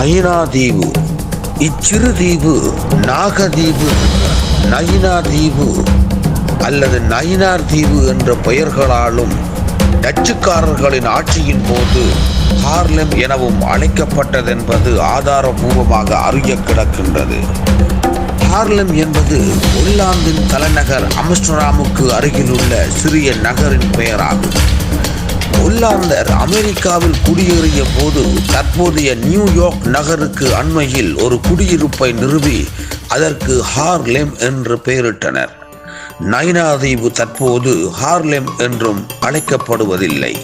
நயினா தீவு இச்சிறு தீவு நாகதீவு நயினா தீவு அல்லது நயினார் தீவு என்ற பெயர்களாலும் டச்சுக்காரர்களின் ஆட்சியின் போது ஹார்லெம் எனவும் அழைக்கப்பட்டதென்பது ஆதாரபூர்வமாக அறிய கிடக்கின்றது. ஹார்லெம் என்பது ஒல்லாந்தின் தலைநகர் அம்ஸ்டராமுக்கு அருகிலுள்ள சிறிய நகரின் பெயராகும். ஒல்லாந்தர் அமெரிக்காவில் குடியேறிய போது தற்போதைய நியூயார்க் நகருக்கு அண்மையில் ஒரு குடியிருப்பை நிறுவி அதற்கு ஹார்லெம் என்று பெயரிட்டனர். நைனா தீவு தற்போது ஹார்லெம் என்றும் அழைக்கப்படுவதில்லை.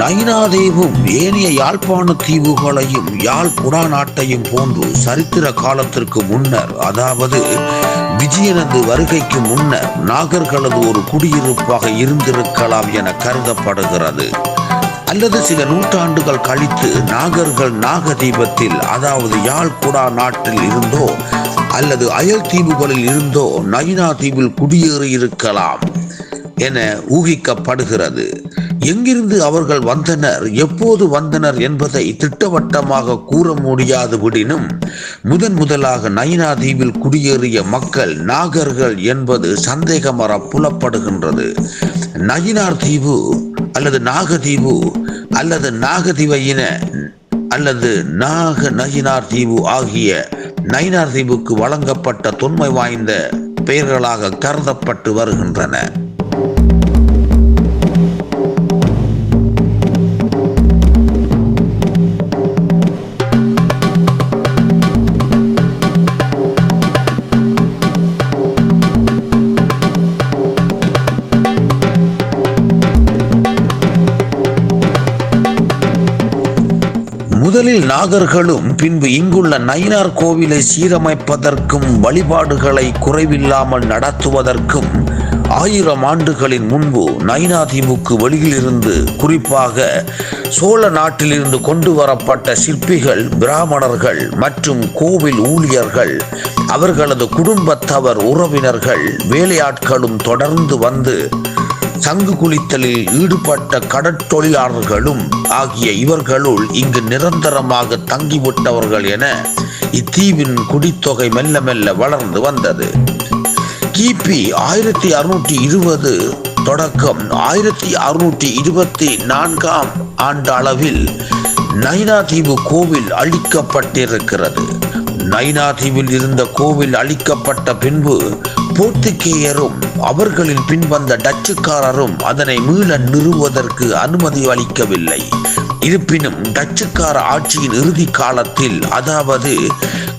நயினாதீவும் ஏனைய யாழ்ப்பாண தீவுகளையும் யாழ் புறா நாட்டையும் போன்று சரித்திர காலத்திற்கு முன்னர் அதாவது விஜயனது வருகைக்கு முன்னர் நாகர்களது ஒரு குடியிருப்பாக இருந்திருக்கலாம் என கருதப்படுகிறது. அல்லது சில நூற்றாண்டுகள் கழித்து நாகர்கள் நாகதீபத்தில் அதாவது யாழ்குடா நாட்டில் இருந்தோ அல்லது அயல் தீவுகளில் இருந்தோ நயினா தீவில் குடியேறி இருக்கலாம் என ஊகிக்கப்படுகிறது. எங்கிருந்து அவர்கள் வந்தனர் எப்போது வந்தனர் என்பதை திட்டவட்டமாக கூற முடியாது விடினும் முதன் முதலாக நயினா தீவில் குடியேறிய மக்கள் நாகர்கள் என்பது சந்தேகமர புலப்படுகின்றது. நயினார் தீவு அல்லது நாகதீவு அல்லது நாகதீவையின அல்லது நாக நயினார் தீவு ஆகிய நயினார் தீவுக்கு வழங்கப்பட்ட தொன்மை வாய்ந்த பெயர்களாக கருதப்பட்டு வருகின்றன. முதலில் நாகர்களும் பின்பு இங்குள்ள நயினார் கோவிலை சீரமைப்பதற்கும் வழிபாடுகளை குறைவில்லாமல் நடத்துவதற்கும் ஆயிரம் ஆண்டுகளின் முன்பு நைனாதீவுக்கு வெளியிலிருந்து குறிப்பாக சோழ நாட்டிலிருந்து கொண்டு வரப்பட்ட சிற்பிகள் பிராமணர்கள் மற்றும் கோவில் ஊழியர்கள் அவர்களது குடும்பத்தவர் உறவினர்கள் வேலையாட்களும் தொடர்ந்து வந்து சங்கு குளித்தலில் ஈடுபட்ட கடற்தொழிலாளர்களும் ஆகிய இவர்களுள் இங்கு நிரந்தரமாக தங்கிவிட்டவர்கள் என இத்தீவின் குடித்தொகை மெல்ல மெல்ல வளர்ந்து வந்தது. கிபி ஆயிரத்தி அறுநூற்றி இருபது தொடக்கம் ஆயிரத்தி அறுநூற்றி இருபத்தி நான்காம் ஆண்டு அளவில் நைனாதீவு கோவில் அழிக்கப்பட்டிருக்கிறது. நைனாதீவில் இருந்த கோவில் அழிக்கப்பட்ட பின்பு போர்த்துக்கேயரும் அவர்களின் பின்வந்த டச்சுக்காரரும் அதனை மீள நிறுவதற்கு அனுமதி அளிக்கவில்லை. இருப்பினும் டச்சுக்கார ஆட்சியின் இறுதி காலத்தில் அதாவது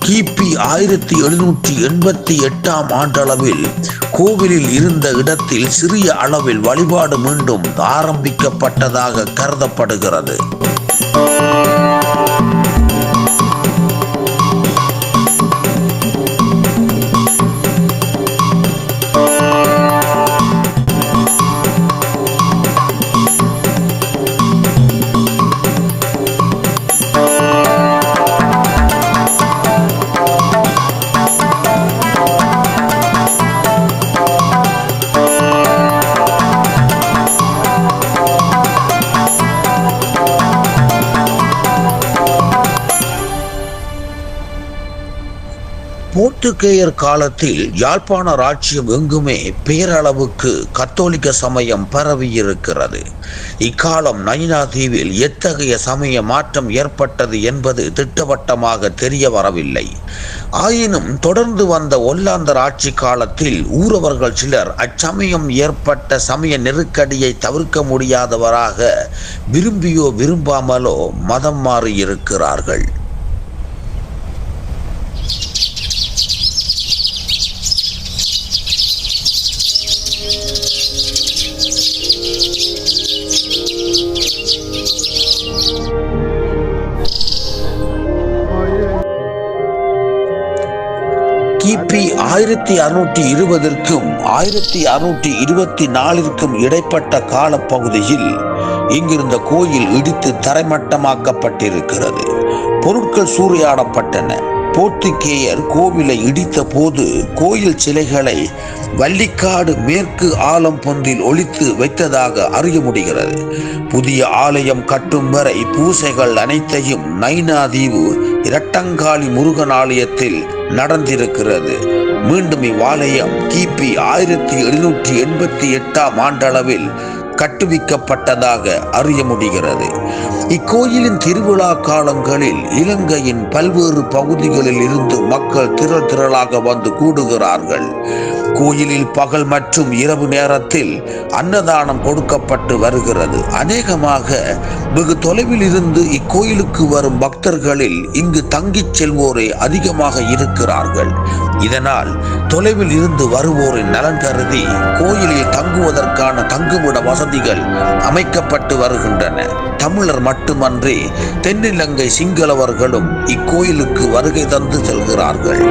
கிபி ஆயிரத்தி எழுநூற்றி எண்பத்தி எட்டாம் ஆண்டளவில் கோவிலில் இருந்த இடத்தில் சிறிய அளவில் வழிபாடு மீண்டும் ஆரம்பிக்கப்பட்டதாக கருதப்படுகிறது. போர்த்துகேயர் காலத்தில் யாழ்ப்பாண ராஜ்யம் எங்குமே பேரளவுக்கு கத்தோலிக்க சமயம் பரவியிருக்கிறது. இக்காலம் நயினா தீவில் எத்தகைய சமய மாற்றம் ஏற்பட்டது என்பது திட்டவட்டமாக தெரிய வரவில்லை. ஆயினும் தொடர்ந்து வந்த ஒல்லாந்தர் ஆட்சி காலத்தில் ஊரவர்கள் சிலர் அச்சமயம் ஏற்பட்ட சமய நெருக்கடியை தவிர்க்க முடியாதவராக விரும்பியோ விரும்பாமலோ மதம் மாறியிருக்கிறார்கள். கிபி ஆயிரத்தி அறுநூற்றி இருபதற்கும் ஆயிரத்தி அறுநூற்றி இருபத்தி நாலிற்கும் இடைப்பட்ட காலப்பகுதியில் இங்கிருந்த கோயில் இடித்து தரைமட்டமாக்கப்பட்டிருக்கிறது. பொருட்கள் சூறையாடப்பட்டன. போர்த்துகேயர் கோவிலை இடித்த போது கோயில் சிலைகளை வள்ளிக்காடு மேற்கு ஆலம் பொந்தில் ஒழித்து வைத்ததாக அறிய முடிகிறது. புதிய ஆலயம் கட்டும் வரை பூசைகள் அனைத்தையும் நைனாதீவு இரட்டங்காளி முருகன் ஆலயத்தில் நடந்திருக்கிறது. மீண்டும் இவ்வாலயம் கிபி ஆயிரத்தி எழுநூற்றி எண்பத்தி எட்டாம் ஆண்டளவில் கட்டுவிக்கப்பட்டதாக அறிய முடிகிறது. இக்கோயிலின் திருவிழா காலங்களில் இலங்கையின் பல்வேறு பகுதிகளில் இருந்து மக்கள் திரள் திரளாக வந்து கூடுகிறார்கள். கோயிலில் பகல் மற்றும் இரவு நேரத்தில் அன்னதானம் கொடுக்கப்பட்டு வருகிறது. அநேகமாக வெகு தொலைவில் இருந்து இக்கோயிலுக்கு வரும் பக்தர்களில் இங்கு தங்கிச் செல்வோரே அதிகமாக இருக்கிறார்கள். இதனால் தொலைவில் இருந்து வருவோரின் நலன் கருதி கோயிலில் தங்குவதற்கான தங்குமிட வசதிகள் அமைக்கப்பட்டு வருகின்றன. தமிழர் மட்டுமன்றி தென்னிலங்கை சிங்களவர்களும் இக்கோயிலுக்கு வருகை தந்து செல்கிறார்கள்.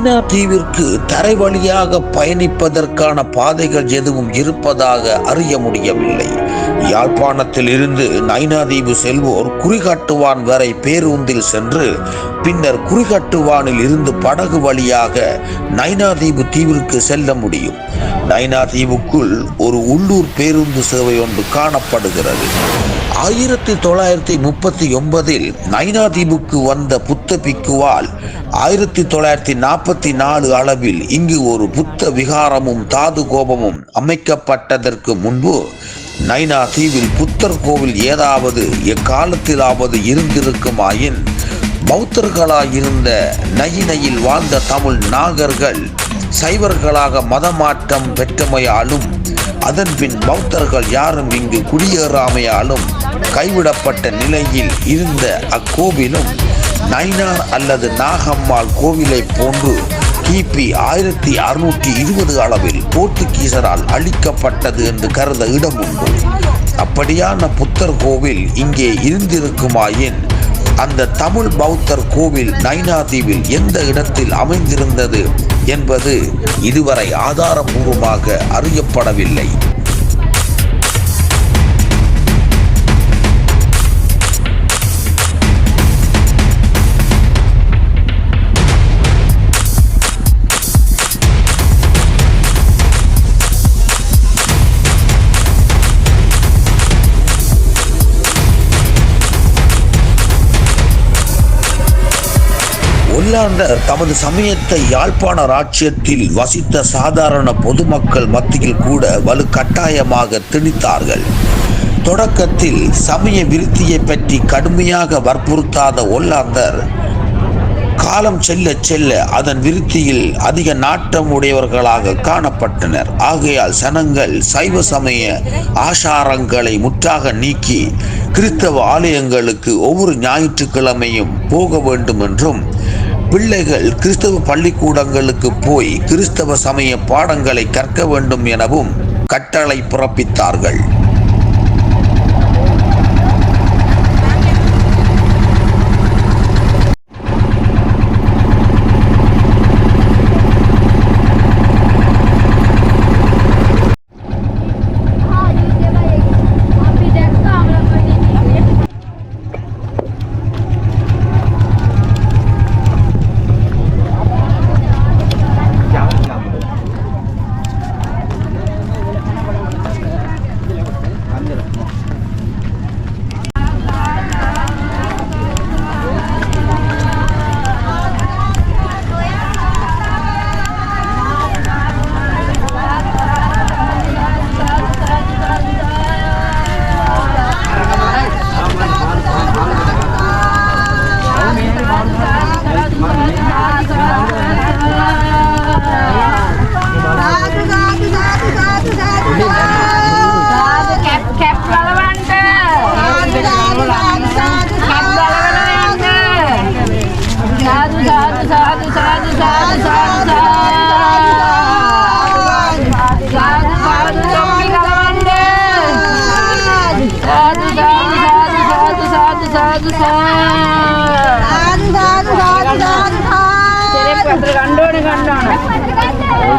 நைனா தீவிற்கு தரை வழியாக பயணிப்பதற்கான பாதைகள் எதுவும் இருப்பதாக அறிய முடியவில்லை. யாழ்ப்பாணத்தில் இருந்து நைனாதீவு செல்வோர் குறிகாட்டுவான் வரை பேருந்தில் சென்று பின்னர் குறிகாட்டுவானில் இருந்து படகு வழியாக நைனாதீவு தீவிற்கு செல்ல முடியும். நைனா தீவுக்குள் ஒரு உள்ளூர் பேருந்து சேவை ஒன்று காணப்படுகிறது. ஆயிரத்தி தொள்ளாயிரத்தி முப்பத்தி ஒன்பதில் நைனா தீவுக்கு வந்த புத்த பிக்குவால் ஆயிரத்தி தொள்ளாயிரத்தி நாற்பத்தி நாலு அளவில் இங்கு ஒரு புத்த விகாரமும் தாது கோபமும் அமைக்கப்பட்டதற்கு முன்பு நைனா தீவில் புத்தர் கோவில் ஏதாவது எக்காலத்திலாவது இருந்திருக்குமாயின் பௌத்தர்களாயிருந்த நயினையில் வாழ்ந்த தமிழ் நாகர்கள் சைவர்களாக மதமாற்றம் பெற்றமையாலும் அதன்பின் பௌத்தர்கள் யாரும் இங்கு குடியேறாமையாலும் கைவிடப்பட்ட நிலையில் இருந்த அக்கோவிலும் நைனார் அல்லது நாகம்மாள் கோவிலை போன்று கிபி ஆயிரத்தி அறுநூற்றி இருபது அளவில் போர்த்துகீசரால் அழிக்கப்பட்டது என்று கருத இடம் உண்டு. அப்படியான புத்தர் கோவில் இங்கே இருந்திருக்குமாயின் அந்த தமிழ் பௌத்தர் கோவில் நைனா தீவில் எந்த இடத்தில் அமைந்திருந்தது? என்பது இதுவரை ஆதாரபூர்வமாக அறியப்படவில்லை. ஒல்லாந்தர் தமது சமயத்தை யாழ்ப்பாண ராச்சியத்தில் வசித்த சாதாரண பொதுமக்கள் மத்தியில் கூட வலுக்கட்டாயமாக திணித்தார்கள். தொடக்கத்தில் சமய விருத்தியை பற்றி கடுமையாக வற்புறுத்தாத ஒல்லாந்தர் காலம் செல்ல செல்ல அதன் விருத்தியில் அதிக நாட்டம் உடையவர்களாக காணப்பட்டனர். ஆகையால் சனங்கள் சைவ சமய ஆசாரங்களை முற்றாக நீக்கி கிறிஸ்தவ ஆலயங்களுக்கு ஒவ்வொரு ஞாயிற்றுக்கிழமையும் போக வேண்டும் என்றும் பிள்ளைகள் கிறிஸ்தவ பள்ளிக்கூடங்களுக்கு போய் கிறிஸ்தவ சமய பாடங்களை கற்க வேண்டும் எனவும் கட்டளை பிறப்பித்தார்கள்.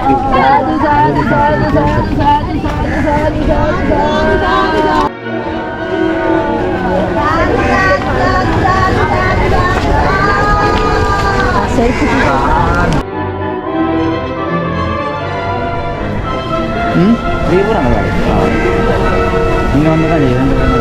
சாது சாது சாது சாது சாது சாது சாது சாது சாது ம் ஸ்ரீபுரம் இங்கே வந்து தான் இரண்டு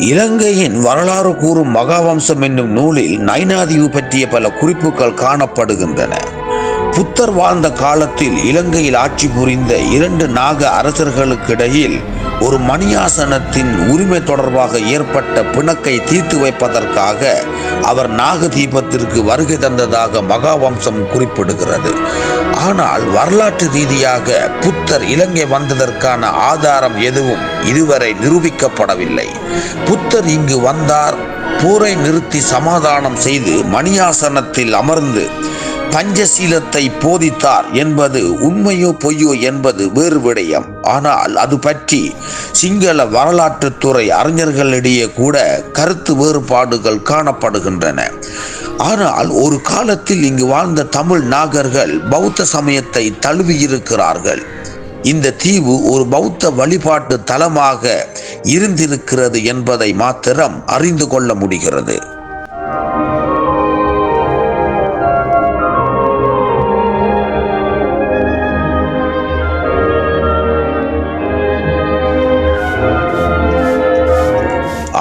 இலங்கையின் வரலாறு கூறும் மகாவம்சம் என்னும் நூலில் நைனாதீவு பற்றிய பல குறிப்புகள் காணப்படுகின்றன. புத்தர் வாழ்ந்த காலத்தில் இலங்கையில் ஆட்சி புரிந்த இரண்டு நாக அரசர்களுக்கிடையில் ஒரு மணியாசனத்தின் உரிமை தொடர்பாக ஏற்பட்ட பிணக்கை தீர்த்து வைப்பதற்காக அவர் நாகதீபத்திற்கு வருகை தந்ததாக மகாவம்சம் குறிப்பிடுகிறது. ஆனால் வரலாற்று ரீதியாக புத்தர் இலங்கை வந்ததற்கான ஆதாரம் எதுவும் இதுவரை நிரூபிக்கப்படவில்லை. புத்தர் இங்கு வந்தார் போரை நிறுத்தி சமாதானம் செய்து மணியாசனத்தில் அமர்ந்து பஞ்சசீலத்தை போதித்தார் என்பது உண்மையோ பொய்யோ என்பது வேறு விடயம். ஆனால் அது பற்றி சிங்கள வரலாற்றுத்துறை அறிஞர்களிடையே கூட கருத்து வேறுபாடுகள் காணப்படுகின்றன. ஆனால் ஒரு காலத்தில் இங்கு வாழ்ந்த தமிழ் நாகர்கள் பௌத்த சமயத்தை தழுவியிருக்கிறார்கள். இந்த தீவு ஒரு பௌத்த வழிபாட்டு தலமாக இருந்திருக்கிறது என்பதை மாத்திரம் அறிந்து கொள்ள முடிகிறது.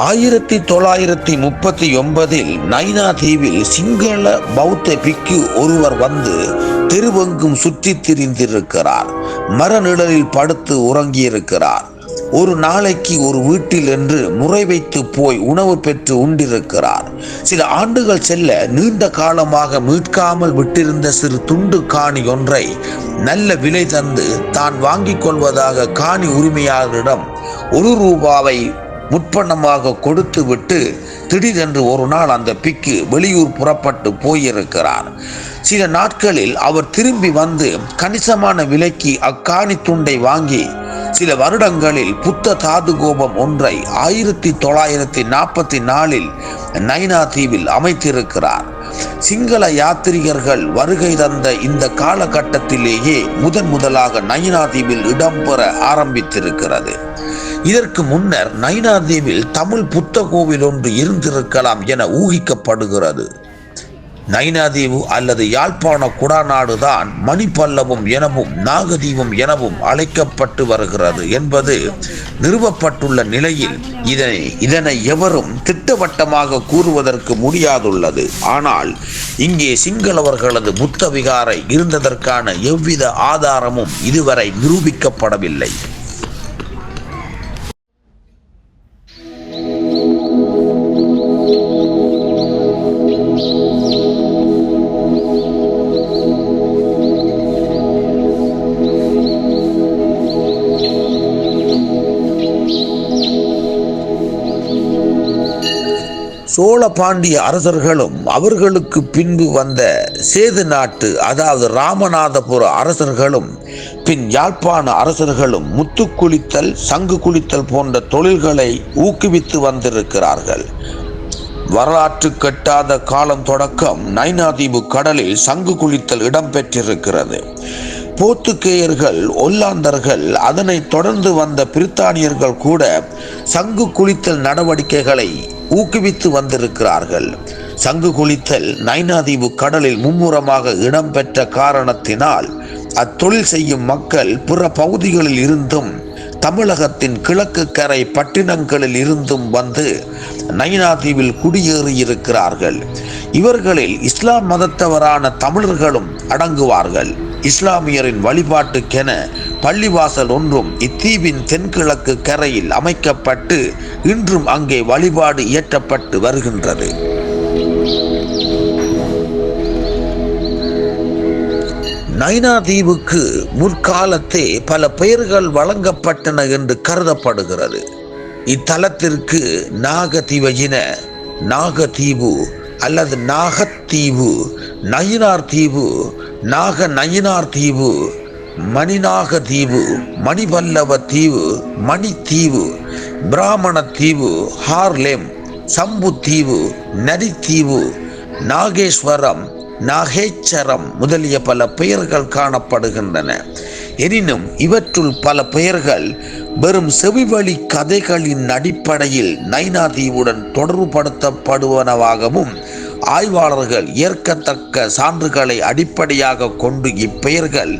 ஆயிரத்தி தொள்ளாயிரத்தி முப்பத்தி ஒன்பதில் நைனா தீவில் சிங்கள பௌத்த பிக்கு ஒருவர் வந்து தெருவெங்கும் சுற்றி திரிந்திருக்கிறார். மரநிழலில் படுத்து உறங்கியிருக்கிறார். ஒரு நாளைக்கு ஒரு வீட்டில் என்று முறை வைத்து போய் உணவு பெற்று உண்டிருக்கிறார். சில ஆண்டுகள் செல்ல நீண்ட காலமாக மீட்காமல் விட்டிருந்த சிறு துண்டு காணி ஒன்றை நல்ல விலை தந்து தான் வாங்கிக் கொள்வதாக காணி உரிமையாளரிடம் ஒரு ரூபாவை முற்பணமாக கொடுத்து விட்டு திடீரென்று ஒரு நாள் அந்த பிக்கு வெளியூர் புறப்பட்டு போயிருக்கிறார். சில நாட்களில் அவர் திரும்பி வந்து கணிசமான விலைக்கு அக்காணி துண்டை வாங்கி சில வருடங்களில் புத்த தாது கோபம் ஒன்றை ஆயிரத்தி தொள்ளாயிரத்தி நாற்பத்தி நாலில் நைனா தீவில் அமைத்திருக்கிறார். சிங்கள யாத்திரிகர்கள் வருகை தந்த இந்த காலகட்டத்திலேயே முதன் முதலாக நைனா தீவில் இடம்பெற ஆரம்பித்திருக்கிறது. இதற்கு முன்னர் நைனாதீவில் தமிழ் புத்த கோவில் ஒன்று இருந்திருக்கலாம் என ஊகிக்கப்படுகிறது. நைனாதீவு அல்லது யாழ்ப்பாண குடாநாடு தான் மணிப்பல்லவம் எனவும் நாகதீவம் எனவும் அழைக்கப்பட்டு வருகிறது என்பது நிறுவப்பட்டுள்ள நிலையில் இதனை இதனை எவரும் திட்டவட்டமாக கூறுவதற்கு முடியாதுள்ளது. ஆனால் இங்கே சிங்களவர்களது புத்த விகாரை இருந்ததற்கான எவ்வித ஆதாரமும் இதுவரை நிரூபிக்கப்படவில்லை. சோழ பாண்டிய அரசர்களும் அவர்களுக்கு பின்பு வந்த சேது நாட்டு அதாவது ராமநாதபுர அரசர்களும் பின் யாழ்ப்பாண அரசர்களும் முத்து குளித்தல் சங்கு குளித்தல் போன்ற தொழில்களை ஊக்குவித்து வந்திருக்கிறார்கள். வரலாற்று கட்டாத காலம் தொடக்கம் நைனாதீபு கடலில் சங்கு குளித்தல் இடம்பெற்றிருக்கிறது போர்த்துக்கேயர்கள் ஒல்லாந்தர்கள் அதனை தொடர்ந்து வந்த பிரித்தானியர்கள் கூட சங்கு குளித்தல் நடவடிக்கைகளை ஊக்குவித்து வந்திருக்கிறார்கள். சங்கு குளித்தல் நைனாதீவு கடலில் மும்முரமாக இடம்பெற்ற காரணத்தினால் அத்தொழில் செய்யும் மக்கள் பிற பகுதிகளில் இருந்தும் தமிழகத்தின் கிழக்கு கரை பட்டினங்களில் இருந்தும் வந்து நைனாதீவில் குடியேறியிருக்கிறார்கள் இவர்களில் இஸ்லாம் மதத்தவரான தமிழர்களும் அடங்குவார்கள். இஸ்லாமியரின் வழிபாட்டுக்கென பள்ளிவாசல் ஒன்றும் இத்தீவின் தென்கிழக்கு கரையில் அமைக்கப்பட்டு இன்றும் அங்கே வழிபாடு இயற்றப்பட்டு வருகின்றது. நைனா தீவுக்கு முற்காலத்தே பல பெயர்கள் வழங்கப்பட்டன என்று கருதப்படுகிறது. இத்தலத்திற்கு நாகதீவையின நாகதீவு அல்லது நாகத்தீவு நயினார் தீவு நாக நயினார் தீவு மணிநாக தீவு மணிபல்லவ தீவு மணித்தீவு பிராமண தீவு ஹார்லேம் சம்பு தீவு நரித்தீவு நாகேஸ்வரம் நாகேச்சரம் முதலிய பல பெயர்கள் காணப்படுகின்றன. எனினும் இவற்றுள் பல பெயர்கள் வெறும் செவிவழி கதைகளின் அடிப்படையில் நைனா தீவுடன் தொடர்புபடுத்தப்படுவனவாகவும் ஆய்வாளர்கள் ஏற்கத்தக்க சான்றுகளை அடிப்படையாக கொண்டு இப்பெயர்கள்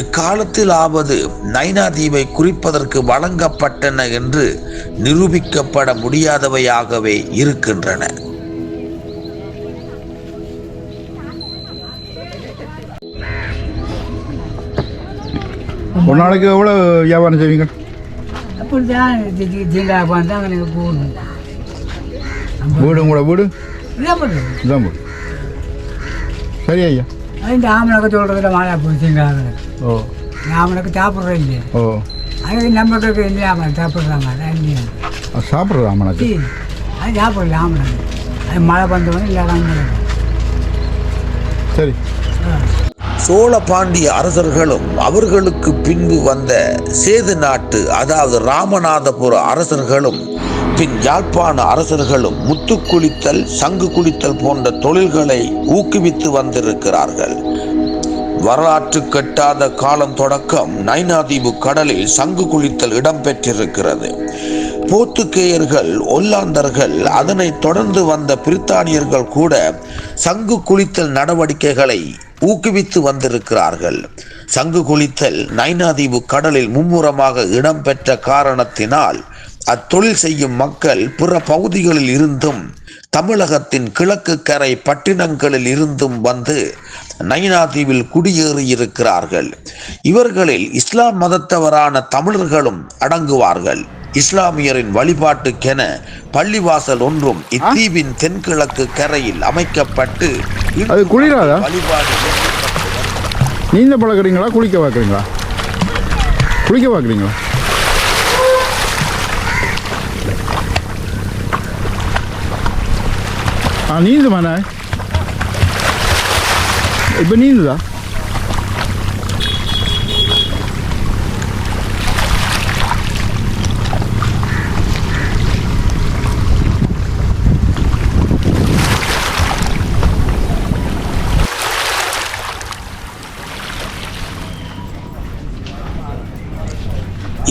எக்காலத்திலாவது நைனா தீவை குறிப்பதற்கு வழங்கப்பட்டன என்று நிரூபிக்கப்பட முடியாதவையாகவே இருக்கின்றன. ஒரு நாளைக்கு எவ்வளோ வியாபாரம் செய்வீங்க? அப்படித்தான் ஜிங்கா வந்தாங்க எனக்கு போகணும். வீடு உங்களோட வீடு? இதான் சரி ஐயா. இந்த ஆமனுக்கு சொல்கிறதுல மாலை ஜிங்காக ஓ. ஆமனுக்கு சாப்பிட்றோம் இல்லையா? ஓ. அது ஆமன் சாப்பிட்றாங்க? இல்லையா அது சாப்பிட்றது ஆமணக்கு அது சாப்பிடல ஆமனுக்கு அது மழை வந்தவொடனே இல்லாத சரி. சோழ பாண்டிய அரசர்களும் அவர்களுக்கு பின்பு வந்த சேது நாட்டு அதாவது ராமநாதபுர அரசர்களும் பின் யாழ்ப்பாண அரசர்களும் முத்து குளித்தல் சங்கு குளித்தல் போன்ற தொழில்களை ஊக்குவித்து வந்திருக்கிறார்கள். வரலாற்று கட்டாத காலம் தொடக்கம் நைனாதீவு கடலில் சங்கு குளித்தல் இடம்பெற்றிருக்கிறது போர்த்துக்கேயர்கள் ஒல்லாந்தர்கள் அதனை தொடர்ந்து வந்த பிரித்தானியர்கள் கூட சங்கு குளித்தல் நடவடிக்கைகளை ஊக்குவித்து வந்திருக்கிறார்கள். சங்கு குளித்தல் நைனாதீவு கடலில் மும்முரமாக இடம்பெற்ற காரணத்தினால் அத்தொழில் செய்யும் மக்கள் பிற பகுதிகளில் இருந்தும் தமிழகத்தின் கிழக்கு கரை பட்டினங்களில் இருந்தும் வந்து நைனாதீவில் குடியேறியிருக்கிறார்கள் இவர்களில் இஸ்லாம் மதத்தவரான தமிழர்களும் அடங்குவார்கள். இஸ்லாமியரின் வழிபாட்டுக்கென பள்ளிவாசல் ஒன்றும் இத்தீவின் தென்கிழக்கு கரையில் அமைக்கப்பட்டு? வழிபாடு நீந்த பழக்கிறீங்களா குளிக்க பார்க்குறீங்களா? குளிக்க பார்க்குறீங்களா? ஆ நீந்துமாண்ணே இப்போ நீந்துதா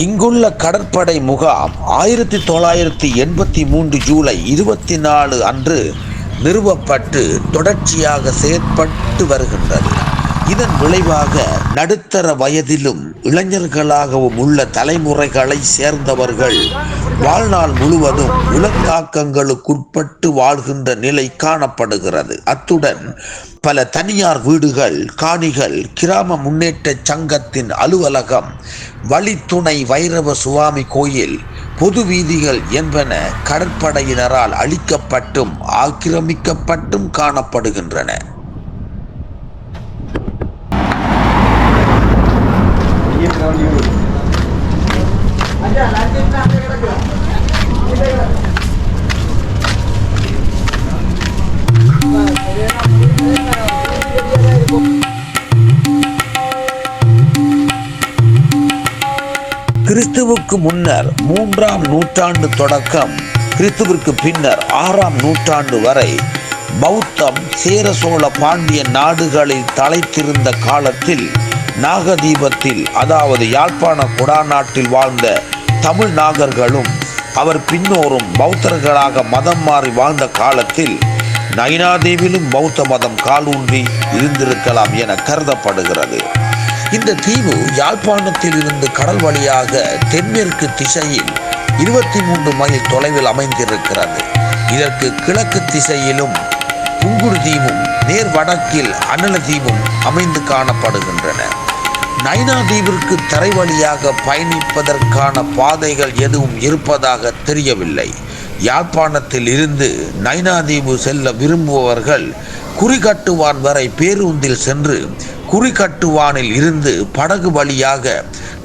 இங்குள்ள கடற்படை முகாம் ஆயிரத்தி தொள்ளாயிரத்தி எண்பத்தி மூன்று ஜூலை இருபத்தி நாலு அன்று நிறுவப்பட்டு தொடர்ச்சியாக செயற்பட்டு வருகின்றது. இதன் விளைவாக நடுத்தர வயதிலும் இளைஞர்களாகவும் உள்ள தலைமுறைகளை சேர்ந்தவர்கள் வாழ்நாள் முழுவதும் உலகாக்கங்களுக்குட்பட்டு வாழ்கின்ற நிலை காணப்படுகிறது. அத்துடன் பல தனியார் வீடுகள் காணிகள் கிராம முன்னேற்ற சங்கத்தின் அலுவலகம் வழித்துணை வைரவ சுவாமி கோயில் பொது வீதிகள் என்பன கடற்படையினரால் அழிக்கப்பட்டும் ஆக்கிரமிக்கப்பட்டும் காணப்படுகின்றன. கிறிஸ்துவுக்கு முன்னர் மூன்றாம் நூற்றாண்டு தொடக்கம் கிறிஸ்துவிற்கு பின்னர் ஆறாம் நூற்றாண்டு வரை பௌத்தம் சேர சோழ பாண்டிய நாடுகளில் தலைத்திருந்த காலத்தில் நாகதீபத்தில் அதாவது யாழ்ப்பாண குடாநாட்டில் வாழ்ந்த தமிழ் நாகர்களும் அவர் பின்னோரும் பௌத்தர்களாக மதம் மாறி வாழ்ந்த காலத்தில் நயினாதேவிலும் பௌத்த மதம் காலூன்றி இருந்திருக்கலாம் என கருதப்படுகிறது. இந்த தீவு யாழ்ப்பாணத்தில் இருந்து கடல் வழியாக தென்மேற்கு திசையில் இருபத்தி மூன்று மைல் தொலைவில் அமைந்திருக்கிறது. இதற்கு கிழக்கு திசையிலும் புங்குடு தீவும் நேர் வடக்கில் அனல தீவும் அமைந்து காணப்படுகின்றன. நைனா தீவிற்கு தரை வழியாக பயணிப்பதற்கான பாதைகள் எதுவும் இருப்பதாக தெரியவில்லை. யாழ்ப்பாணத்தில் இருந்து நைனா தீவு செல்ல விரும்புபவர்கள் குறிகட்டுவான் வரை பேருந்தில் சென்று குறிகட்டுவானில் இருந்து படகு வழியாக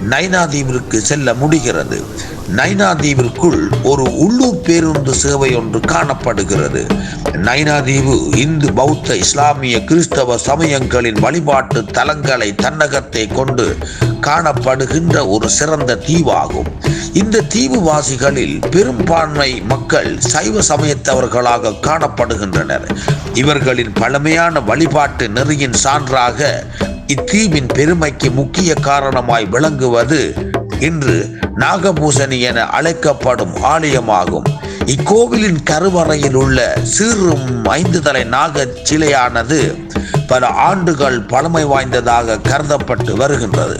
நைனாதீவிற்கு செல்ல முடிகிறது. நைனா தீவிற்குள் ஒரு உள்ளூர் பேருந்து சேவை ஒன்று காணப்படுகிறது. நைனாதீவு இந்து பௌத்த இஸ்லாமிய கிறிஸ்தவ சமயங்களின் வழிபாட்டு தலங்களை தன்னகத்தை கொண்டு காணப்படுகின்ற ஒரு சிறந்த தீவாகும். இந்த தீவுவாசிகளில் பெரும்பான்மை மக்கள் சைவ சமயத்தவர்களாக காணப்படுகின்றனர். இவர்களின் பழமையான வழிபாட்டு நெறியின் சான்றாக இத்தீவின் பெருமைக்கு முக்கிய காரணமாய் விளங்குவது இன்று நாகபூசணி என அழைக்கப்படும் ஆலயமாகும். இக்கோவிலின் கருவறையில் உள்ள சீரும் ஐந்து தலை நாக சிலையானது பல ஆண்டுகள் பழமை வாய்ந்ததாக கருதப்பட்டு வருகின்றது.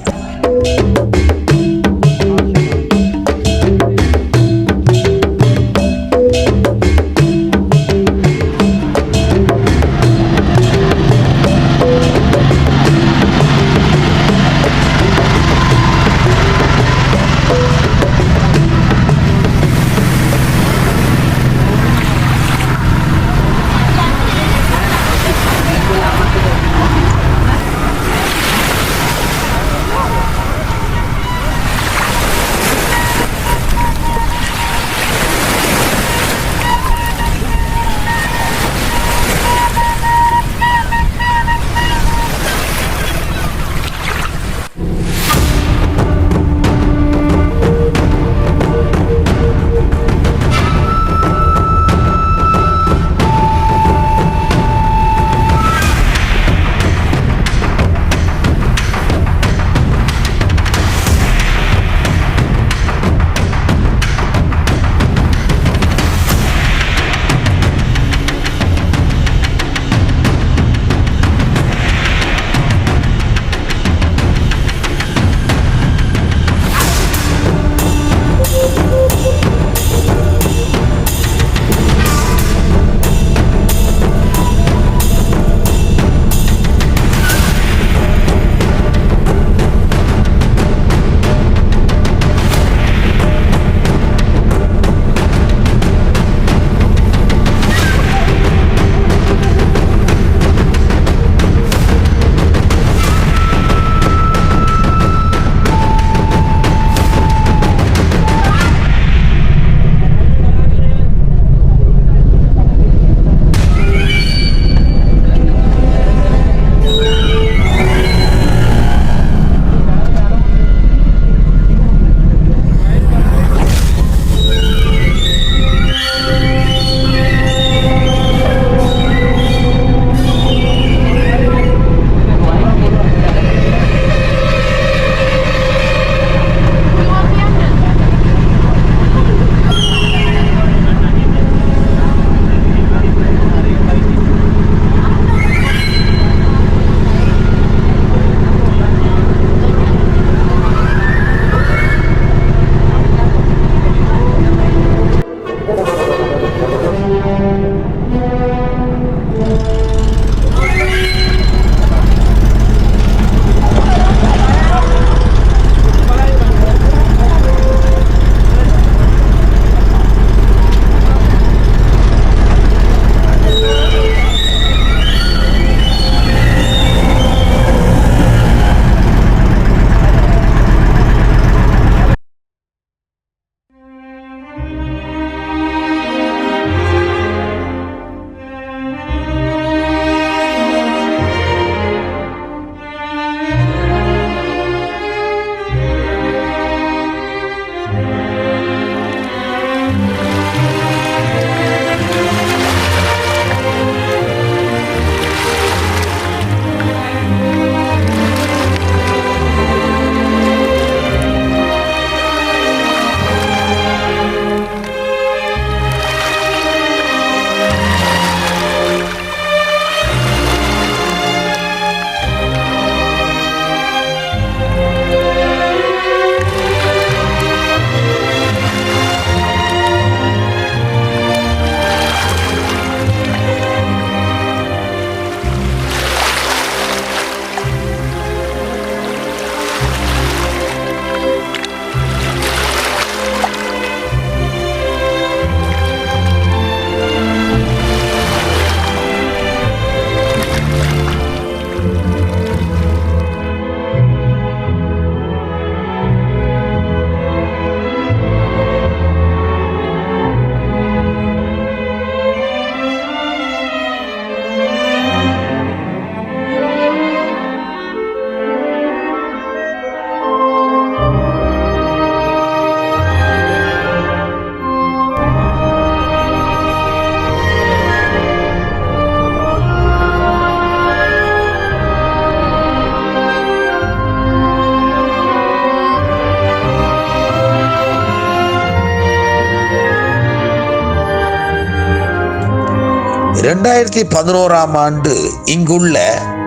இரண்டாயிரத்தி பதினோராம் ஆண்டு இங்குள்ள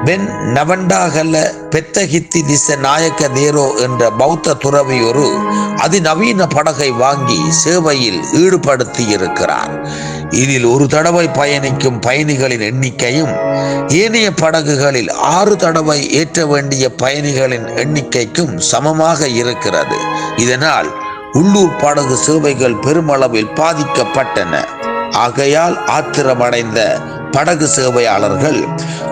பென் நவண்டாகல பெத்தகித்தி திச நாயக்க நேரோ என்ற பௌத்த துறவி ஒரு அதிநவீன படகை வாங்கி சேவையில் ஈடுபடுத்தி இருக்கிறார் இதில் ஒரு தடவை பயணிக்கும் பயணிகளின் எண்ணிக்கையும் ஏனைய படகுகளில் ஆறு தடவை ஏற்ற வேண்டிய பயணிகளின் எண்ணிக்கைக்கும் சமமாக இருக்கிறது. இதனால் உள்ளூர் படகு சேவைகள் பெருமளவில் பாதிக்கப்பட்டன. ஆகையால் ஆத்திரமடைந்த படகு சேவையாளர்கள்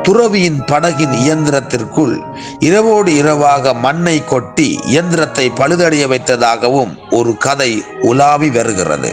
துறவியின் படகின் இயந்திரத்திற்குள் இரவோடு இரவாக மண்ணை கொட்டி இயந்திரத்தை பழுதடைய வைத்ததாகவும் ஒரு கதை உலாவி வருகிறது.